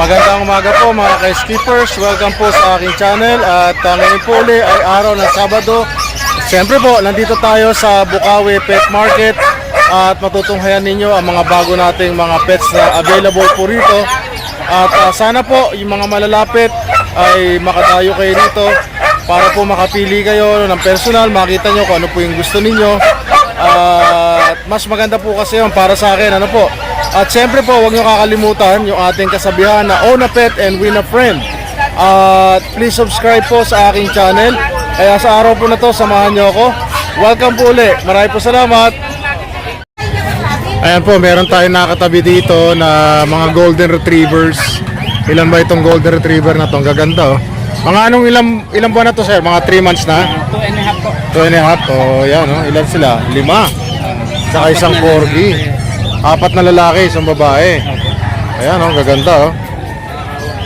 Magandang umaga po mga ka-skippers. Welcome po sa aking channel. At uh, ngayon po uli ay araw ng Sabado. Siyempre po, nandito tayo sa Bukawi Pet Market. At matutunghayan ninyo ang mga bago nating mga pets na available po rito. At uh, sana po yung mga malalapit ay makadayo kayo rito para po makapili kayo ng personal, makita nyo kung ano po yung gusto ninyo. At mas maganda po kasi yun para sa akin, ano po. At siyempre po, huwag nyo kakalimutan yung ating kasabihan na own a pet and win a friend. At please subscribe po sa aking channel. Kaya sa araw po na to, samahan nyo ako. Welcome po uli. Maraming po salamat. Ayan po, meron tayong nakatabi dito na mga golden retrievers. Ilan ba itong golden retriever na to? Ang gaganda oh. Mga anong ilang, ilang buwan na to sir? Mga 3 months na? Two and a half po. 2 and a half. Oh, yan oh. Ilan sila? Lima. Saka isang corgi. Apat na lalaki, isang babae. Ayan oh, gaganda oh.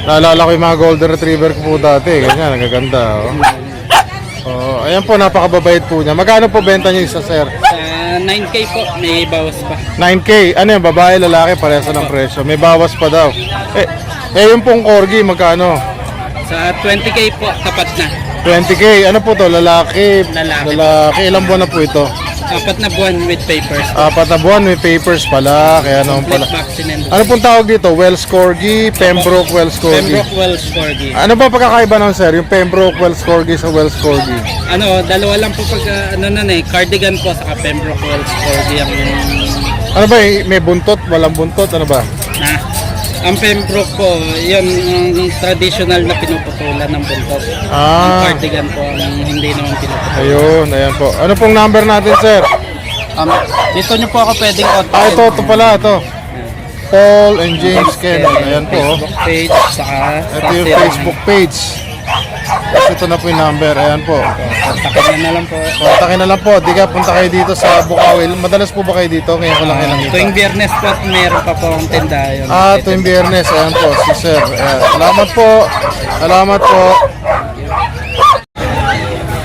Naalala ko yung mga golden retriever ko po dati. Ganyan, gaganda oh. Oh, ayan po, napakababait po niya. Magkano po benta niyo isa sir? Sa 9K po, may bawas pa. 9K. Ano yung babae, lalaki, parehas ng presyo. May bawas pa daw. Eh, eh yung pong corgi, magkano? Sa 20K po, tapat na. 20K. Ano po to? Lalaki. Lalaki. Lalaki. Ilang buwan na po ito? Apat na buwan with papers. Apat na buwan. May papers pala. Kaya naman pala. Ano pong tawag dito? Wells Corgi, Pembroke Wells Corgi. Pembroke Wells Corgi. Ano ba pagkakaiba nun, sir? Yung Pembroke Wells Corgi sa Wells Corgi? Ano, dalawa lang po pag ah, ano nun eh, cardigan po saka Pembroke Wells Corgi ang Ano ba? eh, May buntot? Walang buntot? Ano ba? Ang Pembroke po, yun ang traditional na pinuputulan ng buntot. Ang Ah, cardigan po ang hindi naman pinuputulan. ayun. Ayan po. Ano pong number natin, sir? Um, dito nyo po ako pwedeng Ah, kontakin. ito. Ito pala. Ito. Paul and James Cannon. Ayan po. oh. Facebook page, saka Ito yung Facebook page. Tapos ito na po yung number. Ayan po. Kontakin na lang po. Kontakin na lang po. Di ka punta kayo dito sa Bukawi. Madalas po ba kayo dito? Ngayon ko lang kayo nakita. Tuwing biyernes po, meron pa po akong tinda yun. Ah, tuwing biyernes. Ayan po. Si Sir. Ayan. Salamat po. Salamat po.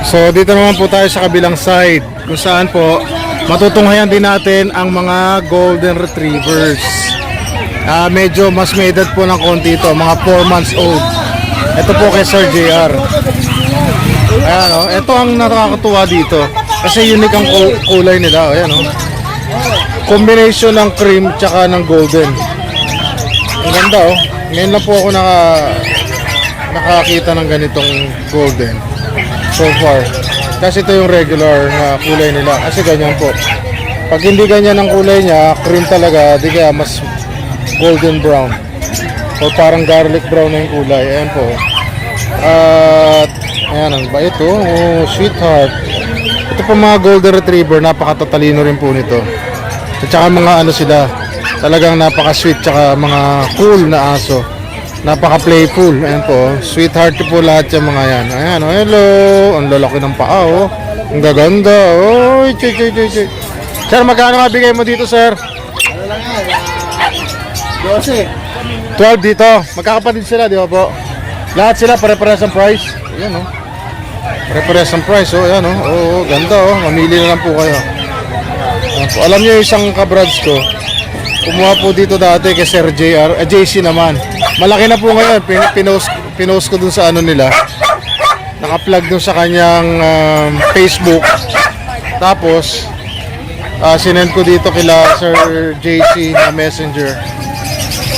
So, dito naman po tayo sa kabilang side. Kung saan po, matutunghayan din natin ang mga golden retrievers. Ah, medyo mas may edad po ng konti ito. Mga 4 months old. Ito po kay Sir JR. Ayan o. Ito ang nakakatuwa dito. Kasi unique ang kul- kulay nila. Ayan o. Combination ng cream tsaka ng golden. Ang ganda oh. Ngayon lang po ako naka nakakita ng ganitong golden so far. Kasi ito yung regular na kulay nila. Kasi ganyan po. Pag hindi ganyan ang kulay niya, cream talaga, di kaya mas golden brown. O parang garlic brown na yung kulay. Ayan po. At ayan, ang bait oh. oh sweetheart. Ito po mga golden retriever, napakatatalino rin po nito. At saka mga ano sila, talagang napaka-sweet tsaka mga cool na aso. Napaka-playful. Ayan po. Sweetheart po lahat yung mga yan. Ayan, oh, hello. Ang lalaki ng paa, oh. Ang gaganda. Oh, chay, chay, chay, chay. Sir, magkano nga bigay mo dito, sir? 12 dito. Magkakapatid sila, di ba po? Lahat sila pare-parehas ang price. Ayan, oh. Pare-parehas ang price, oh. Ayan, oh. Oo, ganda, oh. Mamili na lang po kayo. Ayan. Alam niyo isang kabrads ko, kumuha po dito dati kay Sir JR, eh, JC naman. Malaki na po ngayon, pin, pinost, pinost ko dun sa ano nila. Naka-plug dun sa kanyang um, Facebook. Tapos, ah, sinend ko dito kila Sir JC na messenger.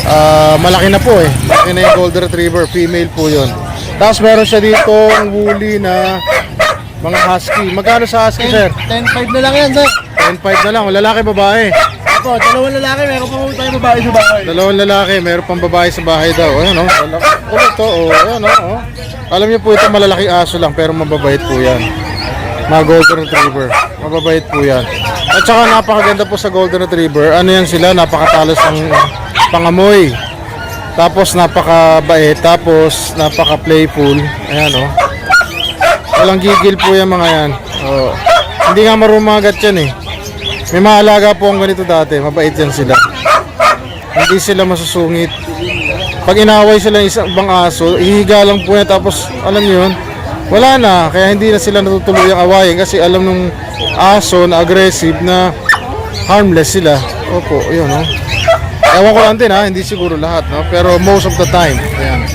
Ah, malaki na po eh. Malaki na yung Golden Retriever, female po yun. Tapos meron siya dito woolly na mga husky. Magkano sa husky, sir? 10-5 na lang yan, sir. 10.5 na lang. Lalaki, babae. Ako, dalawang lalaki, meron pa po tayo babae sa bahay. Dalawang lalaki, meron pang babae sa bahay daw. Ayan o, lalaki. Ulo to, o. Ayan o, o. Alam niyo po ito malalaking aso lang, pero mababait po yan. Mga Golden Retriever. Mababait po yan. At saka napakaganda po sa Golden Retriever. Ano yan sila, napakatalas ng pangamoy. Tapos napakabait, tapos napaka-playful. Ayan o. Walang gigil po yung mga yan. O. Hindi nga marumagat yan eh. May mga alaga po ang ganito dati, mabait yan sila. Hindi sila masusungit. Pag inaway sila ng isang ibang aso, ihiga lang po yan tapos alam niyo yun, wala na. Kaya hindi na sila natutuluyang awayin kasi alam nung aso na aggressive na harmless sila. Opo, yun oh. Ewan ko lang din ha, hindi siguro lahat, no? Pero most of the time. Ayan.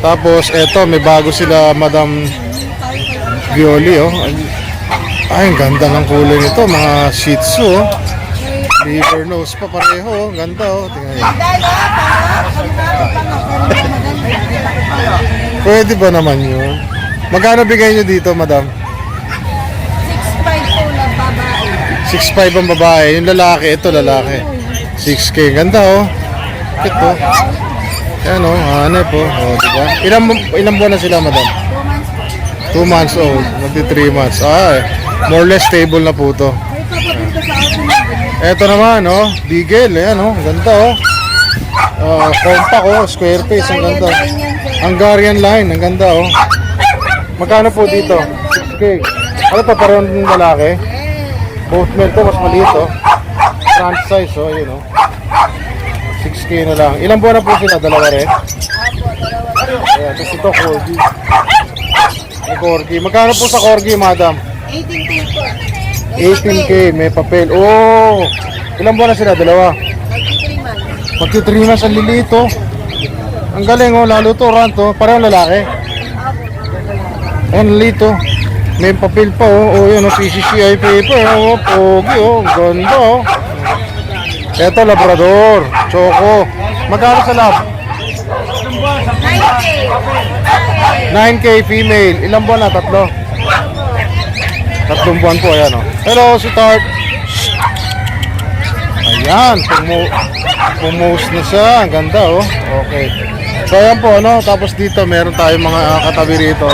Tapos, eto, may bago sila, Madam Violi, oh. Ay, ang ganda ng kulay nito, mga Shih Tzu, oh. Liver nose pa pareho, oh. Ganda, oh. Tingnan niyo. Pwede ba naman yun? Magkano bigay niyo dito, Madam? 6'5 po na babae. 6'5 ang babae, yung lalaki, ito lalaki. 6K, ganda oh. Cute oh. Yan oh, hanep po. Oh, diba? Ilang, ilang buwan na sila, madam? 2 months old, magti 3 months. Ah, eh. more or less stable na po to. Eto naman, oh, Beagle, ayan oh, ganda oh. Uh, compact oh, square face, ang ganda. Hungarian line, ang ganda oh. Magkano po dito? 6K. Ano pa parang lalaki? Both male to, mas maliit oh. Front size oh, yun oh. 6K na lang. Ilang buwan na po sila? Dalawa rin? Ayan, tapos ito, Corgi. May Corgi. Magkano po sa Corgi, madam? 18K po. 18K, may papel. Oh! Ilang buwan na sila? Dalawa. 3 months. Magti 3 months ang lilit oh. Ang galing oh, lalo to, rant oh. Parang lalaki. Ayan, lilit oh. May papel pa oh. Oh, yun oh, PCCI paper oh. Pogi oh, ganda oh. Eto, Labrador, Choco. Magkano sa lab? 9K. 9K female. Ilang buwan na? Tatlo. Tatlong buwan po, ayan oh. Hello, si Tart. Ayan, pumu pumose na siya. Ang ganda oh. Okay. So ayan po, ano, tapos dito meron tayong mga ah, katabi rito.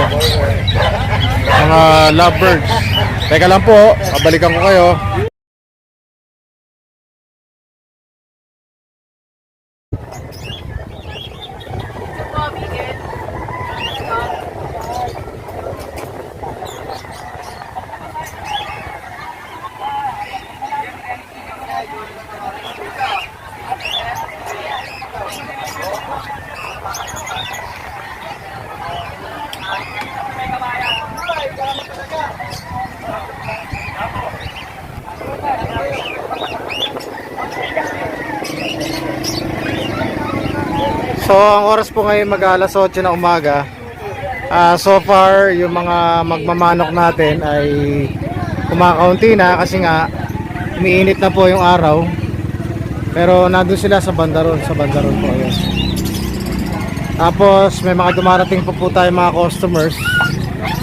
Mga lovebirds. Teka lang po, kabalikan ko kayo. So, ang oras po ngayon mag alas 8 na umaga. Ah, so far, yung mga magmamanok natin ay kumakaunti na kasi nga umiinit na po yung araw. Pero nandun sila sa bandaron, sa bandaron po. Ayan. Tapos may mga dumarating po po tayo mga customers.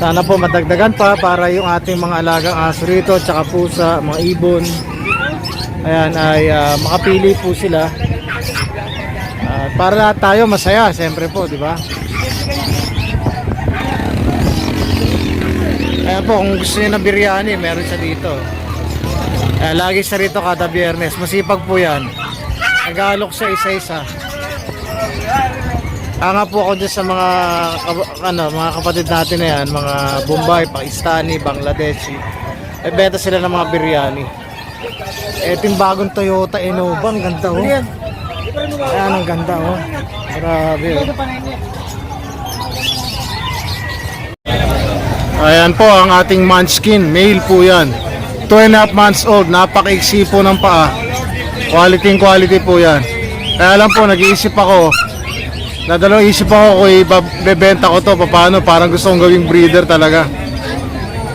Sana po madagdagan pa para yung ating mga alagang aso rito, tsaka pusa, mga ibon. Ayan ay ah, makapili po sila. Para lahat tayo masaya, siyempre po, di ba? Kaya po, kung gusto niyo ng biryani, meron siya dito. Eh, lagi siya rito kada biyernes. Masipag po yan. Nagalok siya isa-isa. Anga po ako dyan sa mga ano, mga kapatid natin na yan, mga Bombay, Pakistani, Bangladeshi. Eh, beta sila ng mga biryani. Eh, yung bagong Toyota Innova, ang ganda oh. Ayan, ang ganda oh. Grabe oh. Ayan po ang ating munchkin. Male po yan. 2 and a half months old. Napakaiksi po ng paa. Quality quality po yan. Kaya lang po, nag-iisip ako. Nadalawang isip ako kung ibebenta ko to. Paano? Parang gusto kong gawing breeder talaga.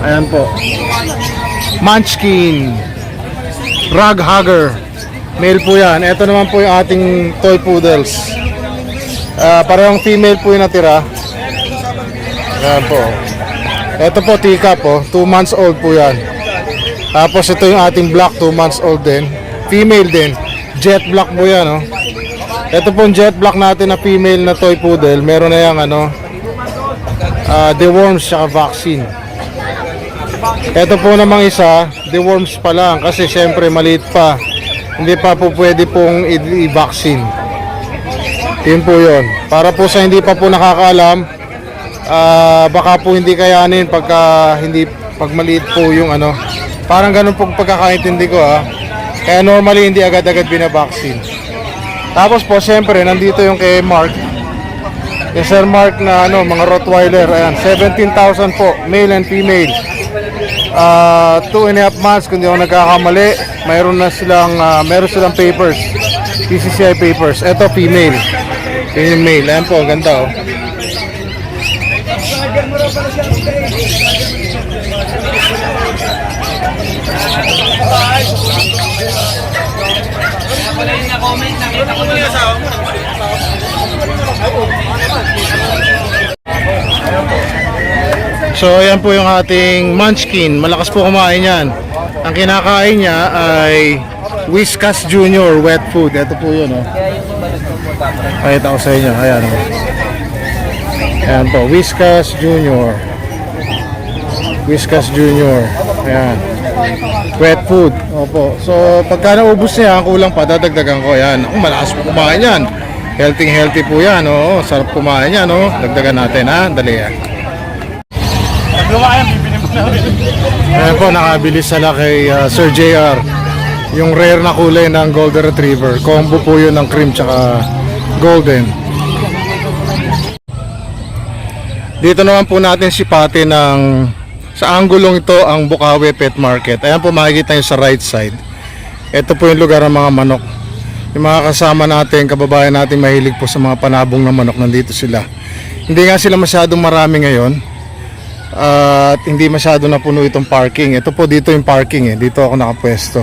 Ayan po. Munchkin. Rug hugger. Male po yan. Ito naman po yung ating toy poodles. Ah, parang female po yung natira. Ayan po. Ito po, tika po. 2 months old po yan. Tapos ito yung ating black, 2 months old din. Female din. Jet black po yan, oh. Ito po jet black natin na female na toy poodle. Meron na yung ano, ah, deworms tsaka vaccine. Ito po namang isa, deworms pa lang kasi syempre maliit pa. Hindi pa po pwede pong i-vaccine. Yun po yun. Para po sa hindi pa po nakakaalam, ah, baka po hindi kayanin pagka hindi pag maliit po yung ano. Parang ganun po pagkakaintindi ko ha. Kaya normally hindi agad-agad binabaksin. Tapos po siyempre nandito yung kay Mark. Yung Sir Mark na ano, mga Rottweiler. Ayan, 17,000 po, male and female. Ah, two and a half months kung di ako nagkakamali. Mayroon na silang, ah, meron silang papers. PCCI papers. Ito, female. Yun yung. Ayan po, ganda oh. So ayan po yung ating munchkin. Malakas po kumain yan. Ang kinakain niya ay Whiskas Junior wet food. Ito po yun oh. Pakita ko sa inyo. Ayan oh. Ayan po. Whiskas Junior. Whiskas Junior. Ayan. Wet food. Opo. So pagka naubos niya, kulang pa, dadagdagan ko. Ayan. Oh, malakas po kumain yan. Healthy healthy po yan. Oo. Sarap kumain yan. Oh. Dagdagan natin ha. Dali yan. Ayan po, nakabili sila kay uh, Sir JR. Yung rare na kulay ng Golden Retriever. Combo po yun ng cream tsaka golden. Dito naman po natin sipati ng sa anggulong ito ang Bukawi Pet Market. Ayan po makikita nyo sa right side. Ito po yung lugar ng mga manok. Yung mga kasama natin, kababayan natin mahilig po sa mga panabong na manok, nandito sila. Hindi nga sila masyadong marami ngayon at hindi masyado na puno itong parking. Ito po dito yung parking eh. Dito ako nakapwesto.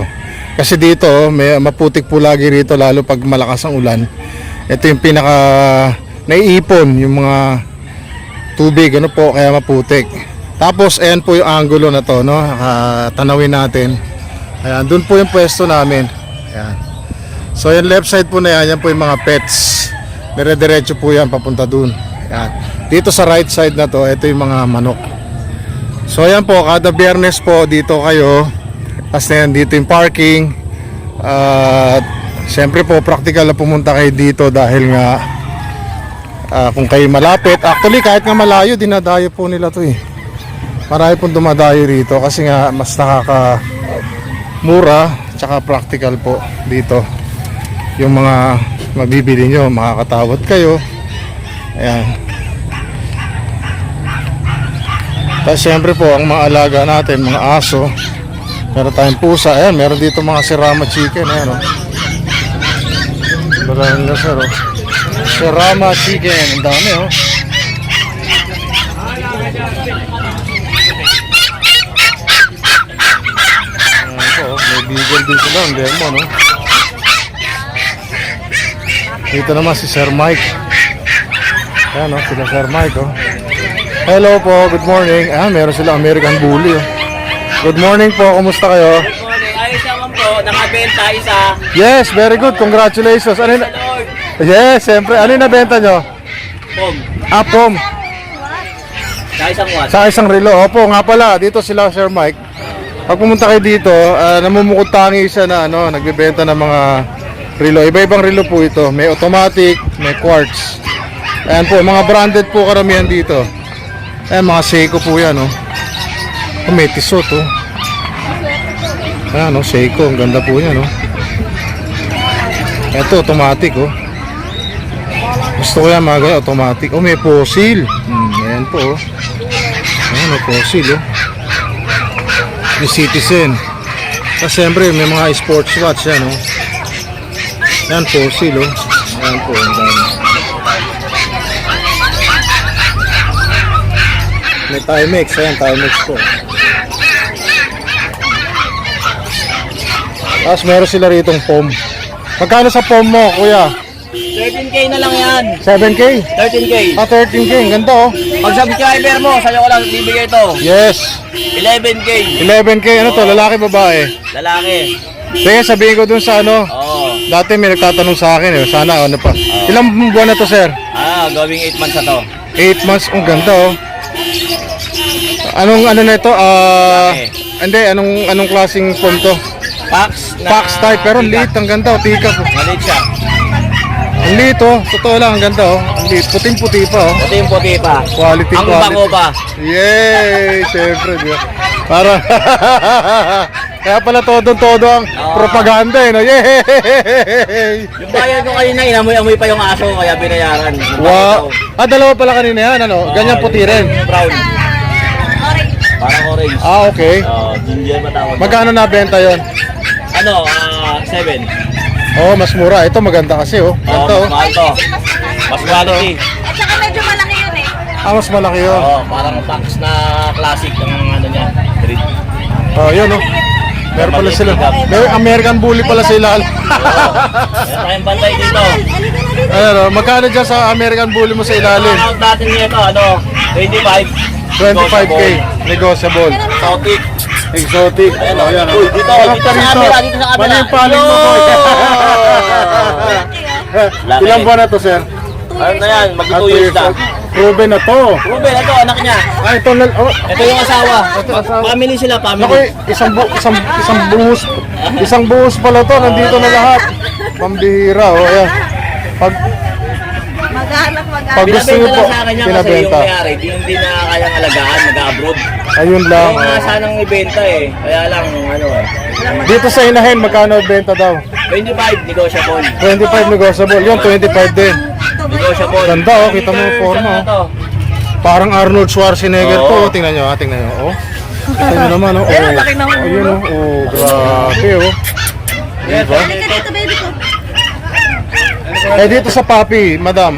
Kasi dito may maputik po lagi rito lalo pag malakas ang ulan. Ito yung pinaka naiipon yung mga tubig ano po kaya maputik. Tapos ayan po yung angulo na to no. Ah, tanawin natin. Ayan, doon po yung pwesto namin. Ayan. So yung left side po na yan, yan po yung mga pets. Dire-diretso po yan papunta doon. Ayan. Dito sa right side na to, ito yung mga manok. So ayan po, kada biyernes po dito kayo. Tapos na dito yung parking. At syempre po, practical na pumunta kayo dito dahil nga ah, kung kayo malapit. Actually, kahit nga malayo, dinadayo po nila to eh. Marami pong dumadayo rito kasi nga mas nakaka mura tsaka practical po dito. Yung mga mabibili nyo, makakatawad kayo. Ayan. Tapos syempre po, ang mga alaga natin, mga aso. Meron tayong pusa. Ayan, meron dito mga sirama chicken. Ayan, oh. Maraming na sir, oh. Sirama chicken. Ang dami, oh. Ayan oh. May beagle din sila. Ang demo, no? Dito naman si Sir Mike. Ayan, oh. Sila Sir Mike, oh. Hello po, good morning. Ah, meron sila American Bully. Oh. Good morning po, kumusta kayo? Morning, ayos naman po, nakabenta isa. Yes, very good. Congratulations. Ano na? Lord, Yes, siyempre. Ano yung nabenta nyo? pom, Ah, pom. sa isang wat. Sa isang relo. Opo, nga pala. Dito sila, Sir Mike. Pag pumunta kayo dito, uh, namumukod tangi siya na ano, nagbebenta ng mga relo. Iba-ibang relo po ito. May automatic, may quartz. Ayan po, mga branded po karamihan dito. Ayan, mga Seiko po yan, oh. Oh, may tisot, oh. Ayan, oh, Seiko. Ang ganda po yan, oh. Ito, automatic, oh. Gusto ko yan, mga ganyan, automatic. Oh, may fossil. Hmm, ayan po, oh. Ayan, may fossil, oh. Yung Citizen. Tapos, siyempre, may mga sports watch yan, oh. Ayan, fossil, oh. Ayan po, ang dami. May Timex, ayan, Timex po. Tapos meron sila ritong foam. Magkano sa foam mo, kuya? 13k na lang yan. 7K? 13k. Ah, 13K. Ang ganda, oh. Pag subscriber mo, sa'yo ko lang bibigay ito. Yes. 11k. 11K. Ano to? Lalaki, babae? Lalaki. Sige, sabihin ko dun sa ano. Oo. Dati may nagtatanong sa akin, eh. Sana, ano pa. Ilang buwan na to, sir? Ah, going 8 months na to. 8 months. Ang ganda, oh. Anong, ano na ito? Ah, hindi. Anong, anong klaseng foam to? Pax na... Pax type. Pero ang liit. Ang ganda, oh. Tika po. Maliit siya. Ang liit, oh. Totoo lang. Ang ganda, oh. Ang liit. Puting-puti pa, oh. Ito yung puti pa. Quality, Ang quality. bango pa. Yay! Siyempre, di ba? Para Kaya pala todo-todo ang propaganda eh, no? Yay! Yung bayan ko kanina, inamoy-amoy pa yung aso, kaya binayaran. Wow! Ah, dalawa pala kanina yan, ano? Ganyan puti rin. Brown. Parang orange. Ah, okay. Oh, ginger ba tawag? Magkano na benta yon? Ano, ah, 7. Oh, mas mura. Ito maganda kasi oh. Oh, Ito oh. mahal to. Mas. Mas quality. At saka medyo malaki yun eh. Ah, mas malaki yun. Oh, parang tax na classic ng ano niya. Street. Oh, yun oh. Meron pala sila. May American Bully pala sila. Meron tayong bantay dito. Dito. Ayan oh. Magkano dyan sa American Bully mo sa ilalim? Ang natin nito, ano, 25. 25k. Negotiable. Sautik. Exotic. Ayan, Oh, yan, oh. Uy, dito, dito sa camera, dito sa camera. Mali yung paling mo boy. Ilang buwan na to, sir? Ano na yan, mag Ah, 2 two years na. Proven na to. Ruben, ito, anak niya. Ah, ito na. Oh, Ito yung asawa. Family sila, Naku, family. isang bu isang isang buhos isang buhos pala to nandito na lahat. Pambihira oh, ayan. Pag Maghanap, maghanap. Pag- gusto niyo Binabenta po, lang sa akin yan kasi yung pinabenta. mayari, di, hindi na kayang alagaan, nag-abroad. ayun lang. Yung nga sanang ibenta eh. Kaya lang, ano eh. Dito sa inahin magkano benta daw? 25, negotiable. 25 negotiable. Yun 25 din. Negotiable. Ganda oh, kita mo yung forma Ano oh. to? Parang Arnold Schwarzenegger Oo. to. oh. Tingnan nyo, ah, tingnan nyo. Oh. Tingnan nyo naman oh. Ayun, oh. laki ng ulo. Ayun oh. Oh, grabe oh. Diba? Halika dito, baby ko. Eh dito sa papi, madam,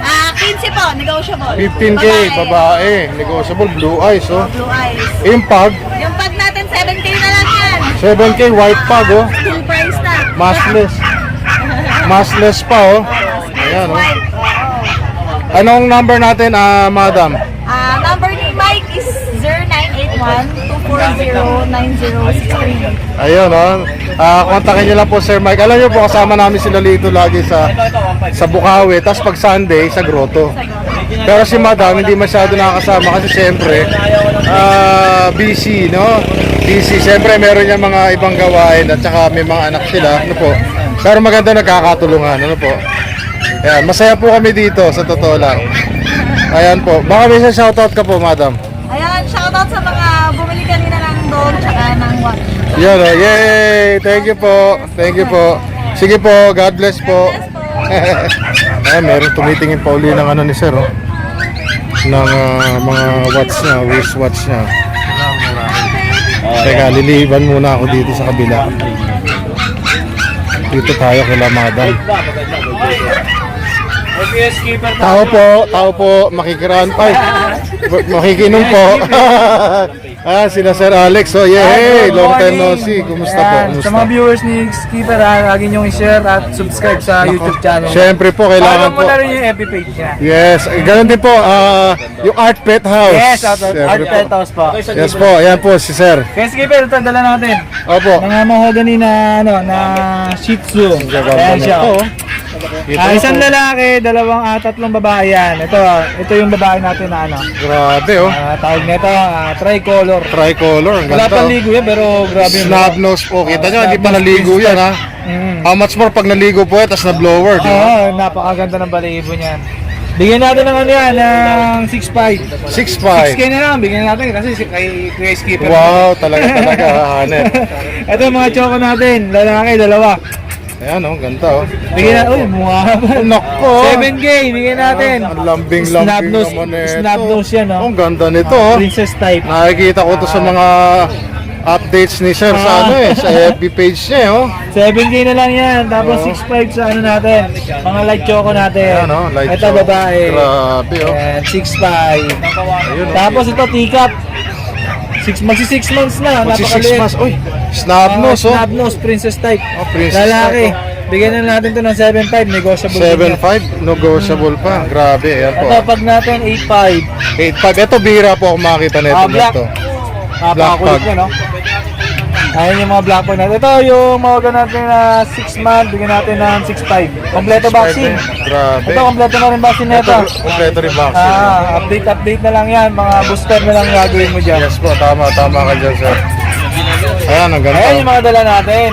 Ah, 15 po, negotiable. 15k, babae, negotiable, blue eyes oh. Blue eyes. Yung pag, Yung pag natin, 7K na lang yan. 7k, white pag oh. Full price na. Maskless. Maskless pa oh. Ayan oh. White. Anong number natin, ah, madam? Ah, number ni Mike is 0981-240-9063. Ayun oh. Ah, kontakin niyo lang po Sir Mike. Alam niyo po kasama namin sila dito lagi sa sa Bukawi, tapos pag Sunday sa Grotto. Pero si Madam hindi masyado nakakasama kasi siyempre ah busy, no? Busy. Siyempre meron niya mga ibang gawain at saka may mga anak sila, ano po. Pero maganda nagkakatulungan, ano po. Ayan, masaya po kami dito sa totoo lang. Ayan po. Baka may shoutout ka po, Madam. Ayan, shoutout sa mga bumili kanina ng dog tsaka ng watch. Yan oh, yay! Thank you po. Thank you po. Sige po, God bless po. Ay, meron tumitingin pa uli ng ano ni Sir, oh. Ng ah, mga watch niya, wristwatch niya. Teka, liliban muna ako dito sa kabila. Dito tayo kila Madam. OPS keeper Tao po, tao po, makikiran. Ay, makikinom po. Ah, sila Sir Alex. Oh, yay! Long time no see. Kumusta po? Yan, Kumusta? Sa mga viewers ni Skipper ha, lagi niyong i-share at subscribe sa YouTube channel. Siyempre po, kailangan Follow po. mo na rin yung FB page niya. Yes, eh, ganun din po, ah, yung Art Pet House. Yes, Siyempre Art po. Pet House po. Yes po, ayan po si Sir. Kaya Skipper, ito dala natin. Opo. Mga mahogany na ano, na Shih Tzu. Ayan siya. Oh. Ah, isang lalaki, dalawang at tatlong babae yan. Ito, ito yung babae natin na ano. Grabe oh. Ah, tawag nito, ah, tricolor. Tricolor, ang Wala pang oh. ligo yan, pero grabe yung Snub nose po. Kita nyo, hindi pa naligo yan ha. Mm. How much more pag naligo po yan, tapos na-blower, di ba? Oo, napakaganda ng balahibo niyan. Bigyan natin ng ano yan, ng 6'5". 6K 6'5". na lang, bigyan natin kasi si kay Kuya Skipper. Wow, talaga talaga, Hanet. Ito mga choco natin, lalaki, dalawa. Ayan oh, ganda oh. Bigyan natin, uy, mukha ba? Nako. 7K, bigyan natin. Ang lambing-lambing Snub nose, naman ito. snub nose yan, oh. Ang ganda nito oh. Princess type. Nakikita ko to sa mga updates ni Sir sa Ah. ano eh, sa FB page niya eh, oh. 7K na lang yan, tapos Oo. 6'5 sa ano natin, mga light choco natin. Ayan oh, light Ito babae. Grabe oh. Ayan, 6'5. Ayun, oh. Tapos ito, teacup. Six, magsi 6 months na, Magsi 6 napakaliit. months. Uy, snub nose oh. Snub nose, princess type. Oh, princess Lalaki. type, Bigyan na natin to ng 7.5, negotiable. din yan. 7.5, negotiable pa. Grabe, ayan po. Ito, pag natin 8.5. 8.5. Ito, bira po ako makakita nito. Ah, black. nito. Pug. niya, no? Ayan yung mga black natin. Ito, yung mga natin na 6 month, bigyan natin ng 6.5. Kompleto vaccine. Grabe. Ito, kompleto na rin vaccine Ito, nito. kompleto rin vaccine. Ah, update, update na lang yan. Mga booster na lang gagawin mo dyan. Yes po, tama, tama ka dyan, sir. Ayan, ang ganda. Ayan yung mga dala natin.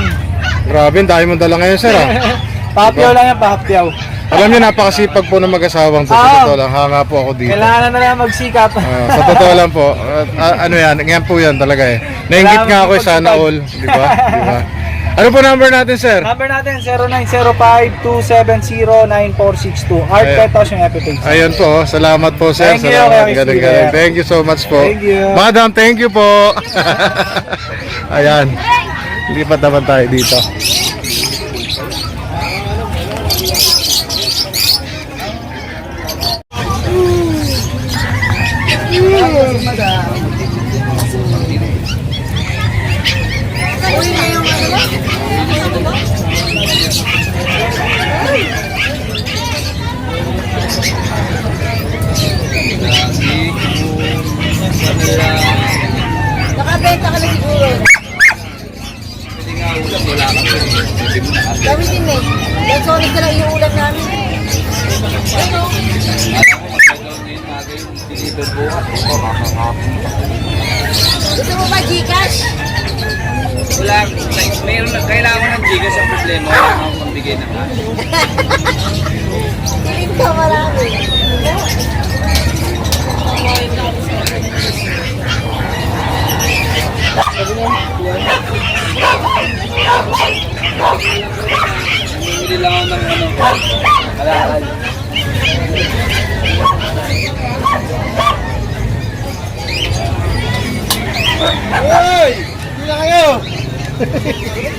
Grabe, ang dami mong dala ngayon, sir. Ah. Pahapyaw lang yan, pahapyaw. Alam niyo, napakasipag po ng mag-asawang to. Sa Ah. totoo lang, hanga po ako dito. Kailangan na lang magsikap. Ah, sa totoo lang po, ah, ah, ano yan, ngayon po yan talaga eh. Nainggit nga ako eh, sana all, di ba? Di ba? Ano po number natin, sir? Number natin 0905-270-9462. Art Ayan. Petos yung epitaph. Ayun po, salamat po sir. Thank you, salamat. Kuya Galing, Steven. galing. Thank you so much po. Thank you. Madam, thank you po. Ayan. Lipat naman tayo dito.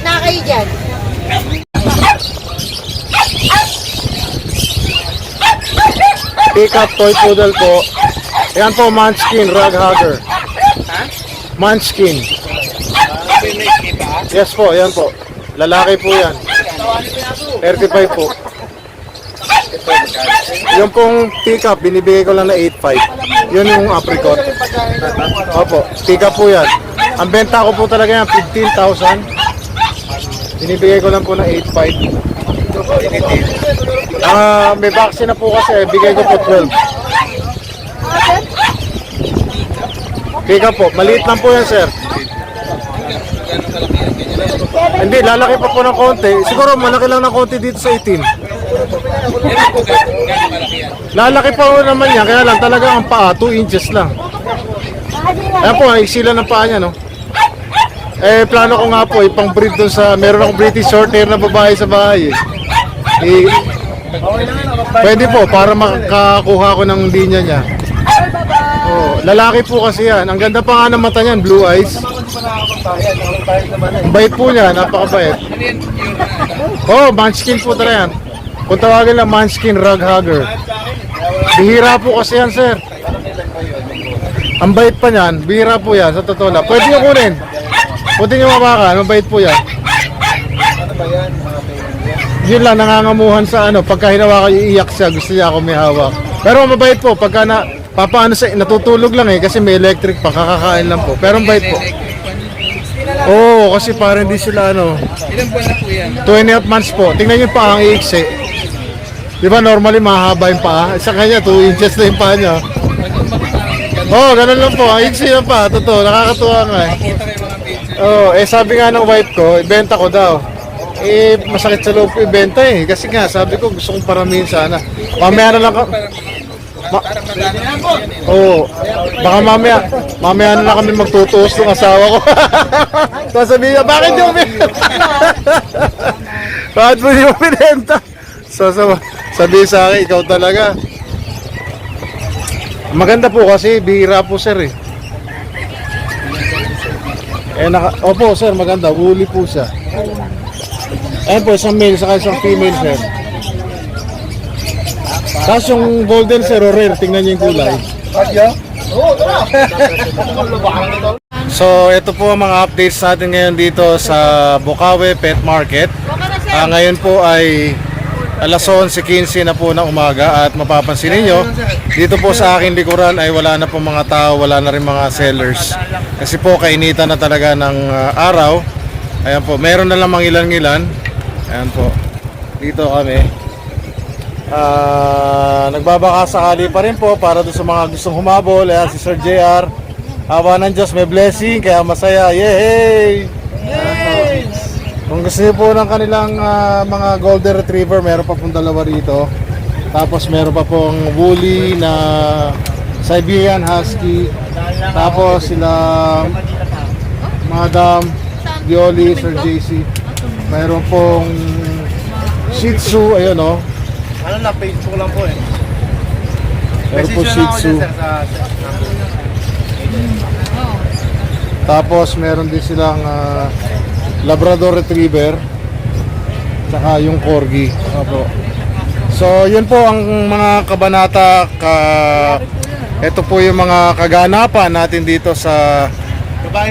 Na kayo dyan. Pick up toy poodle po. Ayan po, Munchkin, Rag Hugger. Munchkin. Yes po, ayan po. Lalaki po yan. 35 po. Yung pong pick up, binibigay ko lang na 8.5. Yun yung apricot. Opo, pick up po yan. Ang benta ko po talaga yan, 15,000. Binibigay ko lang po ng 8.5. Ah, may vaccine na po kasi, bigay ko po 12. Pick up po, maliit lang po yan, sir. Hindi, lalaki pa po ng konti. Siguro malaki lang ng konti dito sa 18. Lalaki pa po naman yan, kaya lang talaga ang paa, 2 inches lang. Ayan po, lang ng paa niya, no? Eh, plano ko nga po, ipang breed doon sa, meron akong British short hair na babae sa bahay. Eh. Eh, pwede po, para makakuha ko ng linya niya. Oh, lalaki po kasi yan. Ang ganda pa nga ng mata niyan, blue eyes. Ang bait po niya, napakabait. Oh, munchkin po talaga yan. Kung tawagin lang, munchkin rug hugger. Bihira po kasi yan, sir. Ang bait pa niyan, bihira po yan, sa totoo lang. Pwede niyo kunin. Pwede niyo mabakan, mabait po yan. Yun lang, nangangamuhan sa ano, pagka hinawakan iiyak siya, gusto niya ako may hawak. Pero mabait po, pagka na, papaano sa, natutulog lang eh, kasi may electric pa, kakakain lang po. Pero mabait po. Oo, kasi parang hindi sila ano, Ilang buwan na po yan? 28 months po. Tingnan niyo pa ang iiksi. Di ba normally mahaba yung paa? Sa kanya 2 inches na yung paa niya. Oo, oh, ganun lang po. Ang iksi yung paa. Totoo, nakakatuwa nga eh. Oo, eh sabi nga ng wife ko, ibenta ko daw. Eh, masakit sa loob ibenta eh. Kasi nga, sabi ko, gusto kong paramihin sana. Mamaya na lang ka... Ma- Oo. Baka mamaya, mamaya na lang kami magtutuos ng asawa ko. Sasabihin niya, bakit yung bakit mo yung pinenta? So, so, sabihin sa akin, ikaw talaga. Maganda po kasi, bihira po sir eh. Eh, naka, opo sir, maganda. Woolly po siya. Ayan po, isang male, saka isang female sir. Tapos yung golden sir, o rare, tingnan niyo yung kulay. So, ito po ang mga updates natin ngayon dito sa Bukawe Pet Market. Ah, ngayon po ay alas 11.15 na po ng umaga at mapapansin ninyo, dito po sa aking likuran ay wala na po mga tao, wala na rin mga sellers. Kasi po kainitan na talaga ng ah, araw. Ayan po, meron na lamang ilan-ilan. Ayan po, dito kami. Ah, nagbabaka sakali pa rin po para doon sa mga gustong humabol. Ayan si Sir JR. Awa ng Diyos, may blessing, kaya masaya. Yay! Kung gusto niyo po ng kanilang ah, mga golden retriever, meron pa pong dalawa rito. Tapos meron pa pong woolly na Siberian Husky. Tapos sila Madam Dioli, Sir JC. Mayroon pong Shih Tzu, ayun oh. Ano lang, Facebook lang po eh. Meron po Shih Tzu. Tapos meron din silang ah, Labrador Retriever. Tsaka yung Corgi. Opo. So, yun po ang mga kabanata ka ito po yung mga kaganapan natin dito sa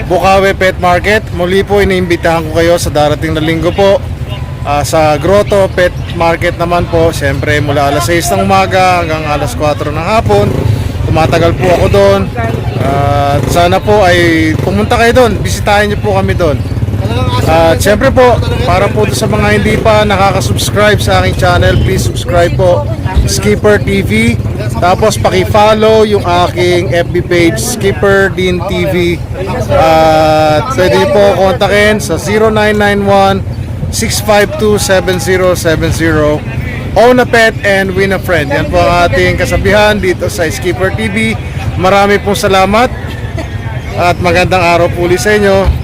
Bukawi Pet Market. Muli po iniimbitahan ko kayo sa darating na linggo po. Ah, sa Grotto Pet Market naman po, siyempre mula alas 6 ng umaga hanggang alas 4 ng hapon. Tumatagal po ako doon. At sana po ay pumunta kayo doon. Bisitahin niyo po kami doon. At syempre po, para po sa mga hindi pa nakaka-subscribe sa aking channel, please subscribe po Skipper TV. Tapos paki-follow yung aking FB page Skipper Din TV. At pwede po kontakin sa 0991 652-7070 Own a pet and win a friend. Yan po ang ating kasabihan dito sa Skipper TV. Marami pong salamat at magandang araw po ulit sa inyo.